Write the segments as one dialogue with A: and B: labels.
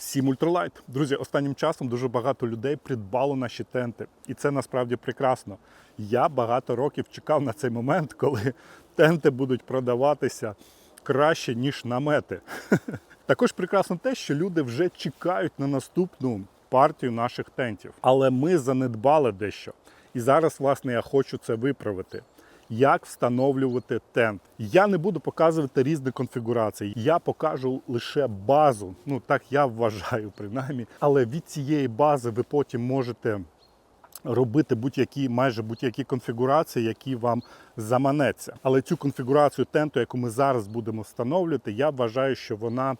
A: Всім ультралайт. Друзі, останнім часом дуже багато людей придбало наші тенти. І це насправді прекрасно. Я багато років чекав на цей момент, коли тенти будуть продаватися краще, ніж намети. Також прекрасно те, що люди вже чекають на наступну партію наших тентів. Але ми занедбали дещо. І зараз, власне, я хочу це виправити. Як встановлювати тент? Я не буду показувати різні конфігурації. Я покажу лише базу. Ну так я вважаю, принаймні. Але від цієї бази ви потім можете робити будь-які майже будь-які конфігурації, які вам заманеться. Але цю конфігурацію тенту, яку ми зараз будемо встановлювати, я вважаю, що вона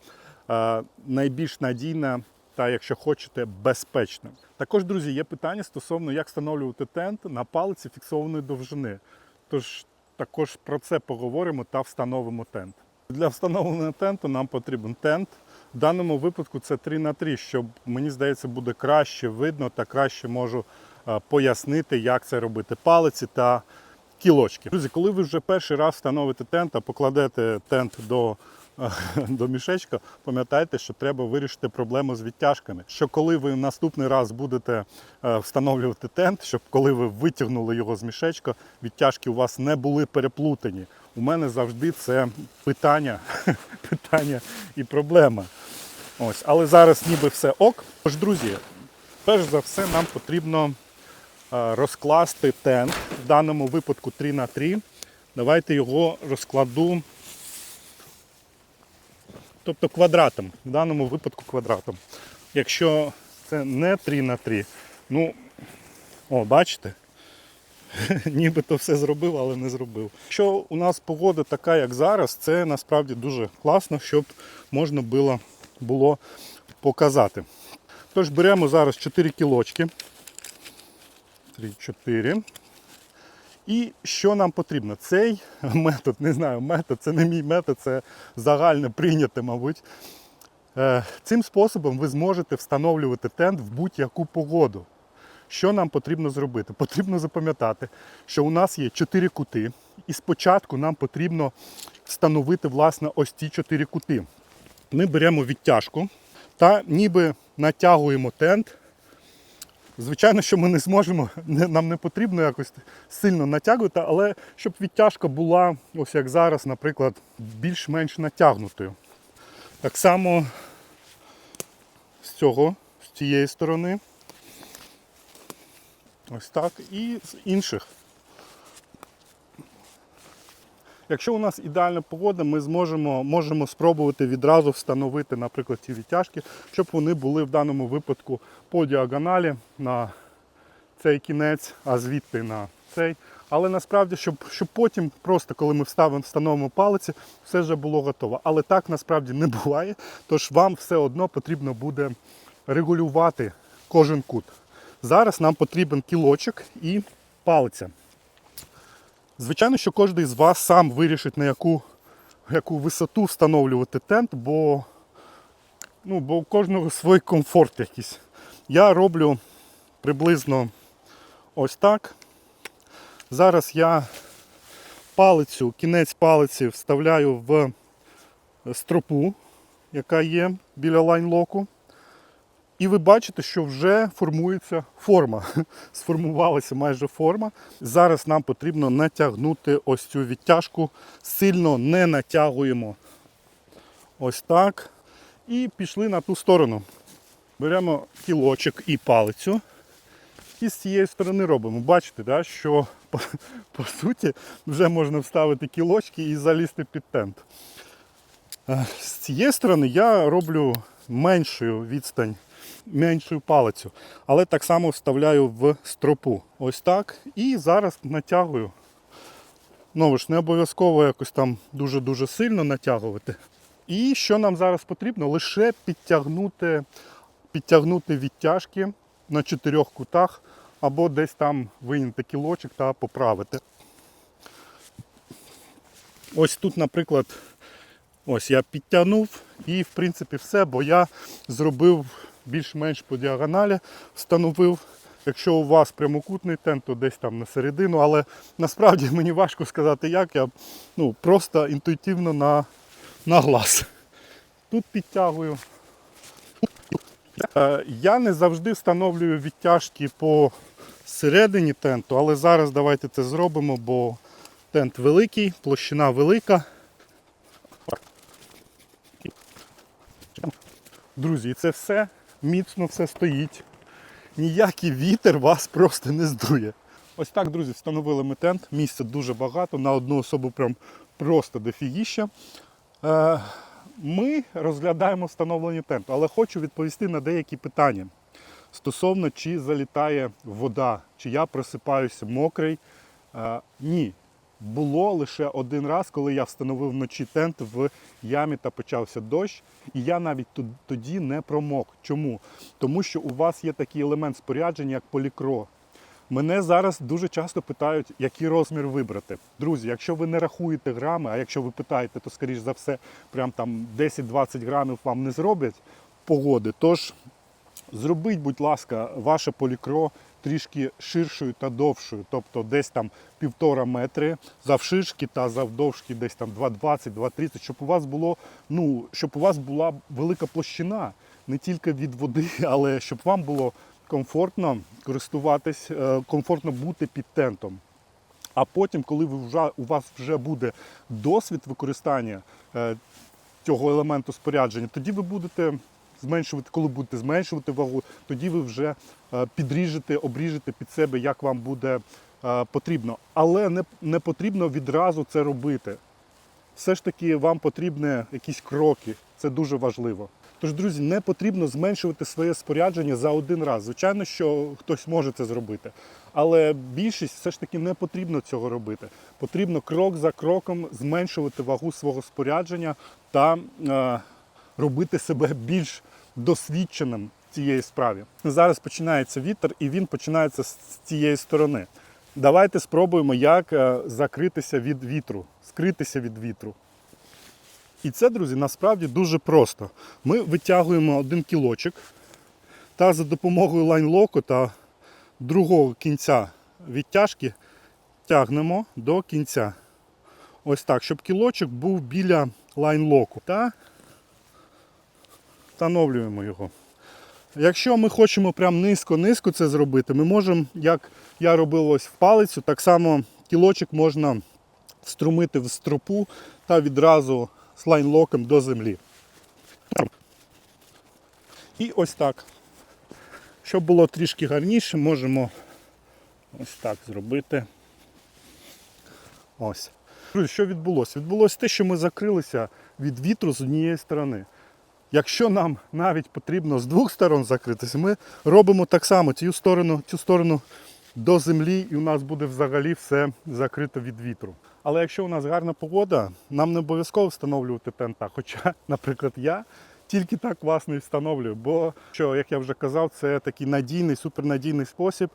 A: е, найбільш надійна та, якщо хочете, безпечна. Також, друзі, є питання стосовно як встановлювати тент на палиці фіксованої довжини. Тож також про це поговоримо та встановимо тент. Для встановлення тенту нам потрібен тент. В даному випадку це 3 на 3 щоб мені здається буде краще видно та краще можу е, пояснити, як це робити палиці та кілочки. Друзі, коли ви вже перший раз встановите тент, а покладете тент до, до мішечка, пам'ятайте, що треба вирішити проблему з відтяжками. Що коли ви наступний раз будете е, встановлювати тент, щоб коли ви витягнули його з мішечка, відтяжки у вас не були переплутані. У мене завжди це питання, питання і проблема. Ось, але зараз ніби все ок. Тож, друзі, перш за все, нам потрібно е, розкласти тент, в даному випадку 3 на 3 Давайте його розкладу, тобто квадратом, в даному випадку квадратом. Якщо це не 3 на 3 ну, о, бачите? Нібито все зробив, але не зробив. Якщо у нас погода така, як зараз, це насправді дуже класно, щоб можна було, було показати. Тож беремо зараз 4 кілочки. 3, 4. І що нам потрібно? Цей метод, не знаю, метод, це не мій метод, це загально прийняте, мабуть. Е, Цим способом ви зможете встановлювати тент в будь-яку погоду. Що нам потрібно зробити? Потрібно запам'ятати, що у нас є 4 кути, і спочатку нам потрібно встановити власне ось ці 4 кути. Ми беремо відтяжку та ніби натягуємо тент. Звичайно, що ми не зможемо, нам не потрібно якось сильно натягувати, але щоб відтяжка була, ось як зараз, наприклад, більш-менш натягнутою. Так само з цього, з цієї сторони. Ось так. І з інших. Якщо у нас ідеальна погода, ми зможемо можемо спробувати відразу встановити, наприклад, ці відтяжки, щоб вони були в даному випадку по діагоналі на цей кінець, а звідти на цей. Але насправді, щоб, щоб потім, просто коли ми вставимо, встановимо палиці, все вже було готово. Але так насправді не буває. Тож вам все одно потрібно буде регулювати кожен кут. Зараз нам потрібен кілочок і палиця. Звичайно, що кожен з вас сам вирішить, на яку, яку висоту встановлювати тент, бо, ну, бо у кожного свій комфорт якийсь. Я роблю приблизно ось так. Зараз я палицю, кінець палиці вставляю в стропу, яка є біля лайнлоку. І ви бачите, що вже формується форма. Сформувалася майже форма. Зараз нам потрібно натягнути ось цю відтяжку. Сильно не натягуємо ось так. І пішли на ту сторону. Беремо кілочок і палицю. І з цієї сторони робимо. Бачите, да, що по, по суті вже можна вставити кілочки і залізти під тент. Е, З цієї сторони я роблю меншою відстань, меншою палицю, але так само вставляю в стропу. Ось так. І зараз натягую. Знову ж не обов'язково якось там дуже-дуже сильно натягувати. І що нам зараз потрібно? Лише підтягнути, підтягнути відтяжки на чотирьох кутах або десь там вийняти кілочок та поправити. Ось тут, наприклад, ось я підтягнув і в принципі все, бо я зробив більш-менш по діагоналі, встановив. Якщо у вас прямокутний тент, то десь там на середину, але насправді мені важко сказати як, я ну, просто інтуїтивно на, на глаз. Тут підтягую. Е, Я не завжди встановлюю відтяжки по середині тенту, але зараз давайте це зробимо, бо тент великий, площина велика. Друзі, це все міцно все стоїть. Ніякий вітер вас просто не здує. Ось так, друзі, встановили ми тент. Місця дуже багато, на одну особу прям просто дофігіща. Е, Ми розглядаємо встановлення тенту, але хочу відповісти на деякі питання стосовно чи залітає вода, чи я просипаюся мокрий. Е, Ні. Було лише один раз, коли я встановив вночі тент в ямі та почався дощ, і я навіть тоді не промок. Чому? Тому що у вас є такий елемент спорядження, як полікро. Мене зараз дуже часто питають, який розмір вибрати. Друзі, якщо ви не рахуєте грами, а якщо ви питаєте, то скоріш за все, прям там 10-20 грамів вам не зроблять погоди. Тож зробіть, будь ласка, ваше полікро трішки ширшою та довшою, тобто десь там півтора метри завширшки та завдовжки десь там 2,20-2,30, щоб у вас було, ну, щоб у вас була велика площина, не тільки від води, але щоб вам було комфортно користуватись, е, комфортно бути під тентом. А потім, коли ви вже, у вас вже буде досвід використання е, цього елементу спорядження, тоді ви будете зменшувати, коли будете зменшувати вагу, тоді ви вже е, підріжете, обріжете під себе, як вам буде е, потрібно. Але не, не потрібно відразу це робити. Все ж таки вам потрібні якісь кроки. Це дуже важливо. Тож, друзі, не потрібно зменшувати своє спорядження за один раз. Звичайно, що хтось може це зробити. Але більшість все ж таки не потрібно цього робити. Потрібно крок за кроком зменшувати вагу свого спорядження та е, робити себе більш досвідченим в цієї справі. Зараз починається вітер, і він починається з цієї сторони. Давайте спробуємо, як е, закритися від вітру, скритися від вітру. І це, друзі, насправді дуже просто. Ми витягуємо один кілочок та за допомогою лайнлоку та другого кінця відтяжки тягнемо до кінця. Ось так, щоб кілочок був біля лайнлоку. Та встановлюємо його. Якщо ми хочемо прям низько-низько це зробити, ми можемо, як я робив ось в палицю, так само кілочок можна струмити в стропу та відразу з лайнлоком до землі. І ось так. Щоб було трішки гарніше, можемо ось так зробити. Ось. Що відбулося? Відбулося те, що ми закрилися від вітру з однієї сторони. Якщо нам навіть потрібно з двох сторон закритися, ми робимо так само цю сторону, цю сторону до землі, і у нас буде взагалі все закрито від вітру. Але якщо у нас гарна погода, нам не обов'язково встановлювати тента. Хоча, наприклад, я тільки так власне і встановлюю. Бо що, як я вже казав, це такий надійний, супернадійний спосіб.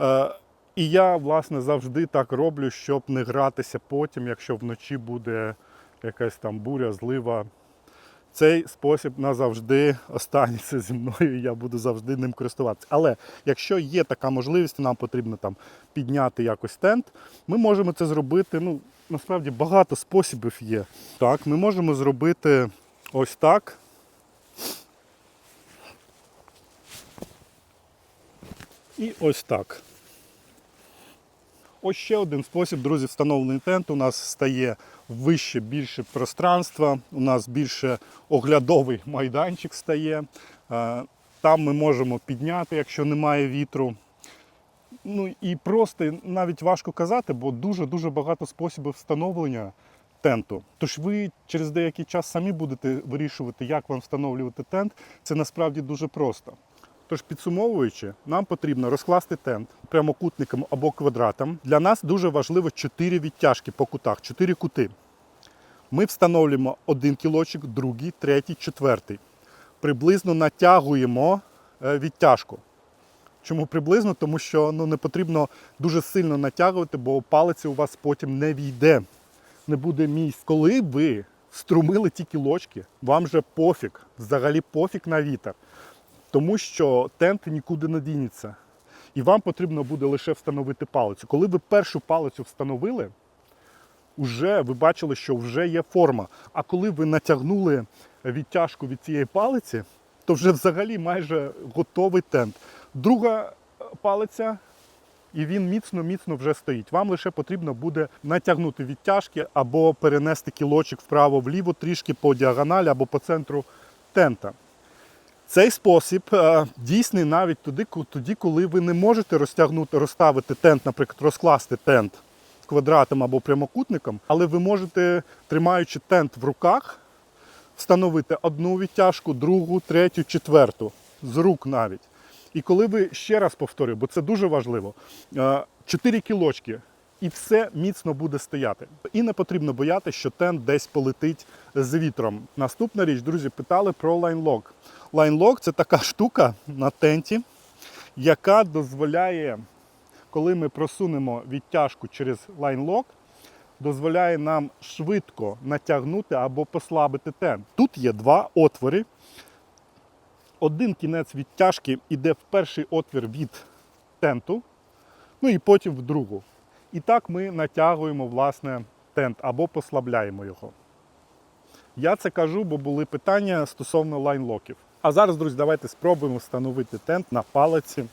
A: Е, І я, власне, завжди так роблю, щоб не гратися потім, якщо вночі буде якась там буря, злива. Цей спосіб назавжди останеться зі мною, і я буду завжди ним користуватися. Але якщо є така можливість, нам потрібно там підняти якось тент, ми можемо це зробити. Ну, насправді багато способів є. Так, ми можемо зробити ось так. І ось так. Ось ще один спосіб, друзі, встановлений тент. У нас стає вище більше пространства, у нас більше оглядовий майданчик стає. Е, Там ми можемо підняти, якщо немає вітру. Ну і просто навіть важко казати, бо дуже-дуже багато способів встановлення тенту. Тож ви через деякий час самі будете вирішувати, як вам встановлювати тент. Це насправді дуже просто. Тож, підсумовуючи, нам потрібно розкласти тент прямокутником або квадратом. Для нас дуже важливо 4 відтяжки по кутах, 4 кути. Ми встановлюємо один кілочок, другий, третій, четвертий. Приблизно натягуємо е, відтяжку. Чому приблизно? Тому що ну, не потрібно дуже сильно натягувати, бо палець у вас потім не війде, не буде місць. Коли ви струмили ті кілочки, вам же пофіг, взагалі пофіг на вітер. Тому що тент нікуди не дінеться. І вам потрібно буде лише встановити палицю. Коли ви першу палицю встановили, вже ви бачили, що вже є форма. А коли ви натягнули відтяжку від цієї палиці, Тобто вже взагалі майже готовий тент. Друга е, палиця, і він міцно-міцно вже стоїть. Вам лише потрібно буде натягнути відтяжки або перенести кілочок вправо-вліво трішки по діагоналі або по центру тента. Цей спосіб е, дійсний навіть ко- тоді, коли ви не можете розтягнути, розставити тент, наприклад, розкласти тент квадратом або прямокутником, але ви можете, тримаючи тент в руках, встановити одну відтяжку, другу, третю, четверту, з рук навіть. І коли ви ще раз повторюю, бо це дуже важливо, е, 4 кілочки, і все міцно буде стояти. І не потрібно боятися, що тент десь полетить з вітром. Наступна річ, друзі, питали про лайнлок. Лайнлок це така штука на тенті, яка дозволяє, коли ми просунемо відтяжку через лайнлок, дозволяє нам швидко натягнути або послабити тент. Тут є два отвори. Один кінець відтяжки йде в перший отвір від тенту, ну і потім в другу. І так ми натягуємо власне тент або послабляємо його. Я це кажу, бо були питання стосовно лайнлоків. А зараз, друзі, давайте спробуємо встановити тент на палиці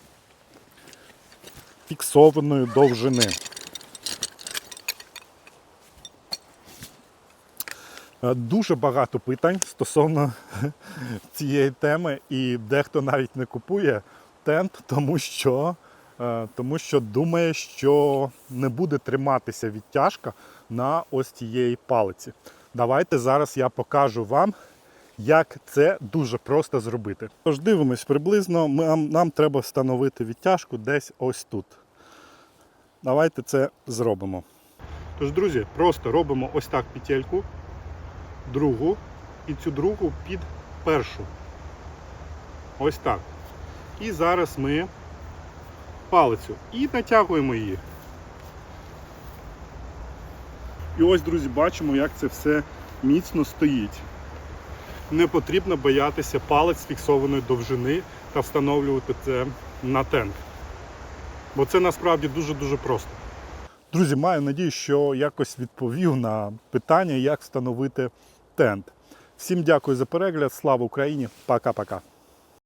A: фіксованої довжини. Е, Дуже багато питань стосовно цієї теми, і дехто навіть не купує тент, тому що, е, тому що думає, що не буде триматися відтяжка на ось цієї палиці. Давайте зараз я покажу вам, як це дуже просто зробити. Тож дивимось приблизно, нам, нам треба встановити відтяжку десь ось тут. Давайте це зробимо. Тож, друзі, просто робимо ось так петельку другу і цю другу під першу. Ось так. І зараз ми палицю і натягуємо її. І ось, друзі, бачимо, як це все міцно стоїть. Не потрібно боятися палець фіксованої довжини та встановлювати це на тент. Бо це насправді дуже-дуже просто. Друзі, маю надію, що якось відповів на питання, як встановити тент. Всім дякую за перегляд. Слава Україні! Пока-пока.